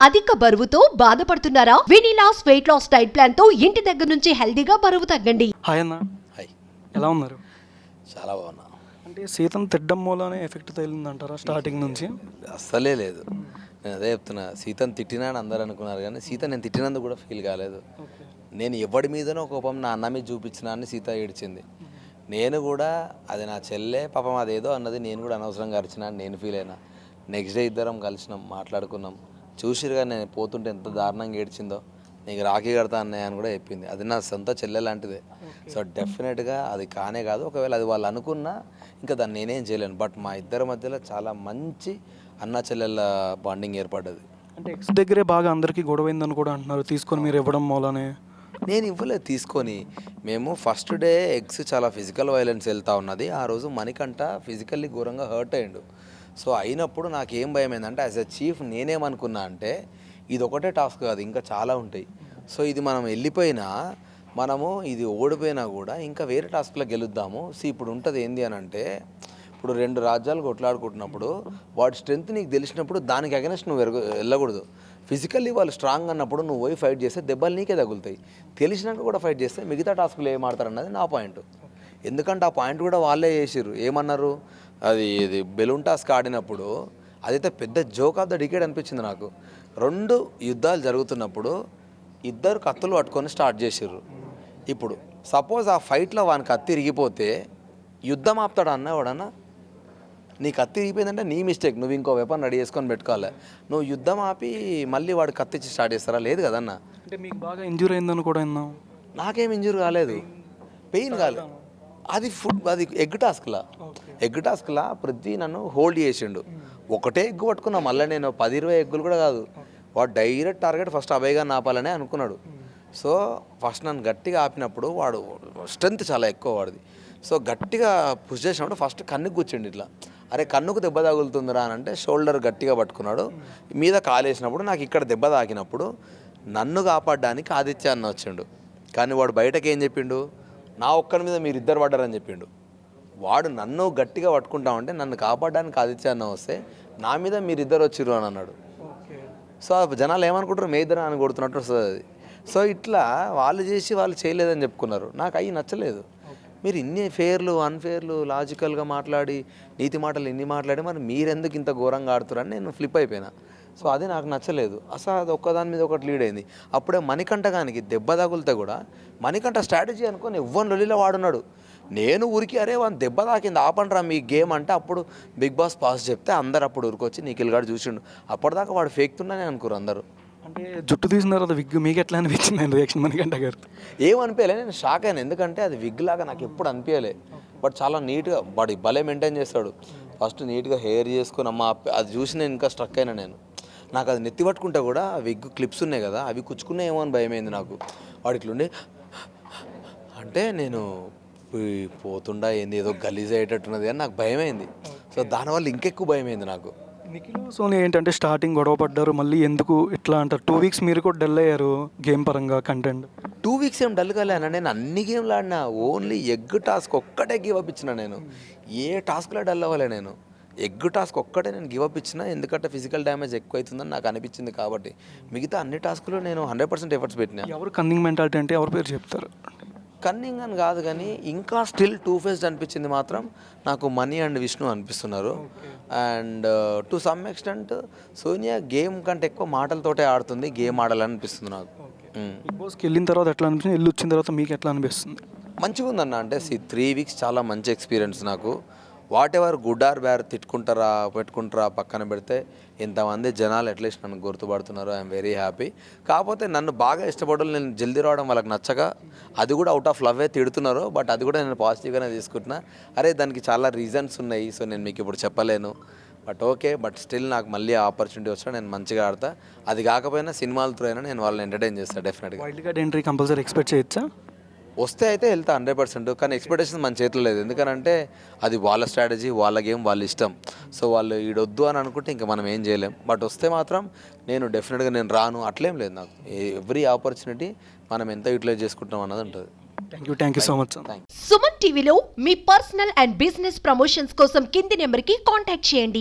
అధిక బరువుతో బాధపడుతున్నారా? వినీలాస్ వెయిట్ లాస్ డైట్ ప్లాన్తో ఇంటి దగ్గర నుంచి హెల్దీగా బరువు తగ్గండి. హాయ్ అన్న. హాయ్. ఎలా ఉన్నారు? చాలా బాగున్నా. అంటే సీతం తిడ్డం మూలనే ఎఫెక్ట్ తగిలిందంటారా స్టార్టింగ్ నుంచి? అస్సలే లేదు. నేను అదే చెప్తున్నా సీతను తిట్టినా అని అందరూ అనుకున్నారు కానీ సీత నేను తిట్టినందుకు కూడా ఫీల్ కాలేదు. నేను ఎవడి మీదనో కోపం నా అన్న మీద చూపించినా అని సీత ఏడ్చింది. నేను కూడా అది నా చెల్లె పాపం అదేదో అన్నది నేను కూడా అనవసరంగా అరిచినా నేను ఫీల్ అయినా. నెక్స్ట్ డే ఇద్దరం కలిసినాం మాట్లాడుకున్నాం. చూసిరుగా నేను పోతుంటే ఎంత దారుణంగా ఏడ్చిందో. నీకు రాఖీ కడతా అన్నయ్య అని కూడా చెప్పింది. అది నా సొంత చెల్లె లాంటిదే. సో డెఫినెట్గా అది కానే కాదు. ఒకవేళ అది వాళ్ళు అనుకున్నా ఇంకా దాన్ని నేనేం చేయలేను. బట్ మా ఇద్దరి మధ్యలో చాలా మంచి అన్న చెల్లెళ్ళ బాండింగ్ ఏర్పడ్డది. అంటే ఎక్స్ దగ్గరే బాగా అందరికీ గొడవైందని కూడా అంటున్నారు. తీసుకొని మీరు ఇవ్వడం మూలనే. నేను ఇవ్వలేదు తీసుకొని. మేము ఫస్ట్ డే ఎగ్స్ చాలా ఫిజికల్ వైలెన్స్ వెళ్తా ఉన్నది. ఆ రోజు మణికంట ఫిజికల్లీ ఘోరంగా హర్ట్ అయ్యిండు. సో అయినప్పుడు నాకు ఏం భయం ఏంటంటే యాజ్ అ చీఫ్ నేనేమనుకున్నా అంటే ఇది ఒకటే టాస్క్ కాదు ఇంకా చాలా ఉంటాయి. సో ఇది మనం వెళ్ళిపోయినా మనము ఇది ఓడిపోయినా కూడా ఇంకా వేరే టాస్క్లో గెలుద్దాము. సో ఇప్పుడు ఉంటుంది ఏంది అని అంటే ఇప్పుడు రెండు రాజ్యాలు కొట్లాడుకుంటున్నప్పుడు వాడి స్ట్రెంత్ నీకు తెలిసినప్పుడు దానికి అగెనెస్ట్ నువ్వు వెళ్ళకూడదు. ఫిజికల్లీ వాళ్ళు స్ట్రాంగ్ అన్నప్పుడు నువ్వు పోయి ఫైట్ చేస్తే దెబ్బలు నీకే తగులుతాయి. తెలిసినాక కూడా ఫైట్ చేస్తే మిగతా టాస్క్లు ఏం ఆడతారు అన్నది నా పాయింట్ ఎందుకంటే ఆ పాయింట్ కూడా వాళ్ళే చేసిర్రు. ఏమన్నారు? అది ఇది బెలూన్ టాస్క్ ఆడినప్పుడు అదైతే పెద్ద జోక్ ఆఫ్ ద డికేట్ అనిపించింది నాకు. రెండు యుద్ధాలు జరుగుతున్నప్పుడు ఇద్దరు కత్తులు పట్టుకొని స్టార్ట్ చేసిర్రు. ఇప్పుడు సపోజ్ ఆ ఫైట్లో వాని కత్తి ఇరిగిపోతే యుద్ధం ఆపుతాడు అన్న ఎవడన్నా? నీ కత్తి ఇరిగిపోయిందంటే నీ మిస్టేక్ నువ్వు ఇంకో వెపన్ రెడీ చేసుకొని పెట్టుకోవాలి. నువ్వు యుద్ధం ఆపి మళ్ళీ వాడు కత్తిచ్చి స్టార్ట్ చేస్తారా? లేదు కదన్న. అంటే మీకు బాగా ఇంజూర్ అయిందని కూడా విన్నాం. నాకేం ఇంజూర్ కాలేదు. పెయిన్ కాలేదు. అది ఫుడ్ అది ఎగ్ టాస్క్లా. ఎగ్ టాస్క్లా ప్రతి నన్ను హోల్డ్ చేసిండు. ఒకటే ఎగ్ పట్టుకున్నా మళ్ళీ నేను పది ఇరవై ఎగ్గులు కూడా కాదు. వాడు డైరెక్ట్ టార్గెట్ ఫస్ట్ అభయ్గా ఆపాలనే అనుకున్నాడు. సో ఫస్ట్ నన్ను గట్టిగా ఆపినప్పుడు వాడు స్ట్రెంత్ చాలా ఎక్కువ వాడిది. సో గట్టిగా పుష్ చేసినప్పుడు ఫస్ట్ కన్నుకు కూర్చుండి ఇట్లా. అరే కన్నుకు దెబ్బ తగులుతుందిరా అని అంటే షోల్డర్ గట్టిగా పట్టుకున్నాడు. మీద కాలేసినప్పుడు నాకు ఇక్కడ దెబ్బ తాకినప్పుడు నన్ను కాపాడడానికి ఆదిత్య అన్న వచ్చిండు. కానీ వాడు బయటకి ఏం చెప్పిండు? నా ఒక్కరి మీద మీరు ఇద్దరు పడ్డారని చెప్పిండు. వాడు నన్ను గట్టిగా పట్టుకుంటామంటే నన్ను కాపాడడానికి ఆదిత్య అన్న వస్తే నా మీద మీరు ఇద్దరు వచ్చిర్రు అని అన్నాడు. సో జనాలు ఏమనుకుంటారు? మే ఇద్దరు అని కొడుతున్నట్టు వస్తుంది అది. సో ఇట్లా వాళ్ళు చేసి వాళ్ళు చేయలేదని చెప్పుకున్నారు. నాకు అవి నచ్చలేదు. మీరు ఇన్ని ఫేర్లు అన్ఫేర్లు లాజికల్గా మాట్లాడి నీతి మాటలు ఇన్ని మాట్లాడి మరి మీరెందుకు ఇంత ఘోరంగా ఆడుతున్నారని నేను ఫ్లిప్ అయిపోయినా. సో అది నాకు నచ్చలేదు. అసలు అది ఒక్కదాని మీద ఒకటి లీడ్ అయింది. అప్పుడే మణికంఠ గానికి దెబ్బ తగులితే కూడా మణికంఠ స్ట్రాటజీ అనుకొని ఎవ్వని లొల్లిలో వాడున్నాడు. నేను ఊరికి అరే వాని దెబ్బ తాకింది ఆపండ్రా మీ గేమ్ అంటే అప్పుడు బిగ్ బాస్ పాస్ చెప్తే అందరు అప్పుడు ఊరికొచ్చి నిఖిల్ గారు చూసిండు. అప్పటిదాకా వాడు ఫేక్తున్నానే అనుకోరు అందరూ. అంటే జుట్టు తీసిన తర్వాత విగ్ మీకు ఎట్లా అనిపించింది అండి రియాక్షన్ మణికంఠ గారు ఏమనిపించలే నేను షాక్ అయినా. ఎందుకంటే అది విగ్ లాగా నాకు ఎప్పుడు అనిపించలే బట్ చాలా నీట్గా బడి భలే మెయింటైన్ చేస్తాడు. ఫస్ట్ నీట్గా హెయిర్ చేసుకుని అమ్మ అది చూసి నేను ఇంకా స్ట్రక్ అయినా నేను. నాకు అది నెత్తి పట్టుకుంటే కూడా విగ్ క్లిప్స్ ఉన్నాయి కదా అవి కుచ్చుకున్నాయేమో అని భయమైంది నాకు. వాడు ఇట్లుండి అంటే నేను పోతుండా ఏంది ఏదో గలీజ్ అయ్యేటట్టున్నది అని నాకు భయమైంది. సో దానివల్ల ఇంకెక్కువ భయమైంది నాకు. నిఖిల్ సోని ఏంటంటే స్టార్టింగ్ గొడవ పడ్డారు మళ్ళీ ఎందుకు ఇట్లా అంటారు? టూ వీక్స్ మీరు కూడా డల్ అయ్యారు గేమ్ పరంగా కంటెంట్ టూ వీక్స్ ఏం డల్ కాలేనా నేను అన్ని గేమ్లు ఆడినా ఓన్లీ ఎగ్ టాస్క్ ఒక్కటే గివ్ అప్ ఇచ్చిన నేను. ఏ టాస్క్లో డల్ అవ్వలే నేను. ఎగ్ టాస్క్ ఒక్కటే నేను గివ్ అప్ ఇచ్చిన ఎందుకంటే ఫిజికల్ డ్యామేజ్ ఎక్కువ అవుతుందని నాకు అనిపించింది కాబట్టి. మిగతా అన్ని టాస్క్లో నేను హండ్రెడ్ పర్సెంట్ ఎఫర్ట్స్ పెట్టినా. ఎవరు కన్నింగ్ మెంటాలిటీ అంటే ఎవరి పేరు చెప్తారు? కన్నింగ్ అని కాదు కానీ ఇంకా స్టిల్ టూ ఫేస్డ్ అనిపించింది మాత్రం నాకు Mani and Vishnu అనిపిస్తున్నారు. And to some extent Sonia game కంటే ఎక్కువ మాటలతోటే ఆడుతుంది గేమ్ ఆడాలని అనిపిస్తుంది నాకు. బిగ్ బాస్కి వెళ్ళిన తర్వాత ఎట్లా అనిపించింది? వెళ్ళి వచ్చిన తర్వాత మీకు ఎట్లా అనిపిస్తుంది? మంచిగా ఉందన్న అంటే త్రీ వీక్స్ చాలా మంచి ఎక్స్పీరియన్స్ నాకు. Whatever good or bad తిట్టుకుంటారా పెట్టుకుంటారా పక్కన పెడితే ఇంతమంది జనాలు అట్లీస్ట్ నన్ను గుర్తుపడుతున్నారు ఐఎమ్ వెరీ హ్యాపీ. కాకపోతే నన్ను బాగా ఇష్టపడలు నేను జల్దీ రావడం వాళ్ళకి నచ్చక అది కూడా అవుట్ ఆఫ్ లవ్వే తిడుతున్నారు బట్ అది కూడా నేను పాజిటివ్గానే తీసుకుంటున్నా. అరే దానికి చాలా రీజన్స్ ఉన్నాయి సో నేను మీకు ఇప్పుడు చెప్పలేను. బట్ ఓకే బట్ స్టిల్ నాకు మళ్ళీ ఆపర్చునిటీ వచ్చినా నేను మంచిగా ఆడతా. అది కాకపోయినా సినిమాల త్రూ అయినా నేను వాళ్ళని ఎంటర్టైన్ చేస్తాను డెఫినెట్గా wild card entry compulsory expect చేయొచ్చా? వస్తే అయితే వెళ్తా హండ్రెడ్ పర్సెంట్ కానీ ఎక్స్పెక్టేషన్ మన చేతిలో లేదు. ఎందుకనంటే అది వాళ్ళ స్ట్రాటజీ వాళ్ళ గేమ్ వాళ్ళ ఇష్టం. సో వాళ్ళు ఈడొద్దు అని అనుకుంటే ఇంకా మనం ఏం చేయలేం. బట్ వస్తే మాత్రం నేను డెఫినెట్గా నేను రాను అట్లేం లేదు నాకు. ఎవ్రీ ఆపర్చునిటీ మనం ఎంత యూటిలైజ్ చేసుకుంటాం అన్నది ఉంటుంది. Thank you thank you so much thank Suman టీవీలో మీ పర్సనల్ అండ్ బిజినెస్ ప్రమోషన్స్ కోసం కింది నెంబర్కి కాంటాక్ట్ చేయండి.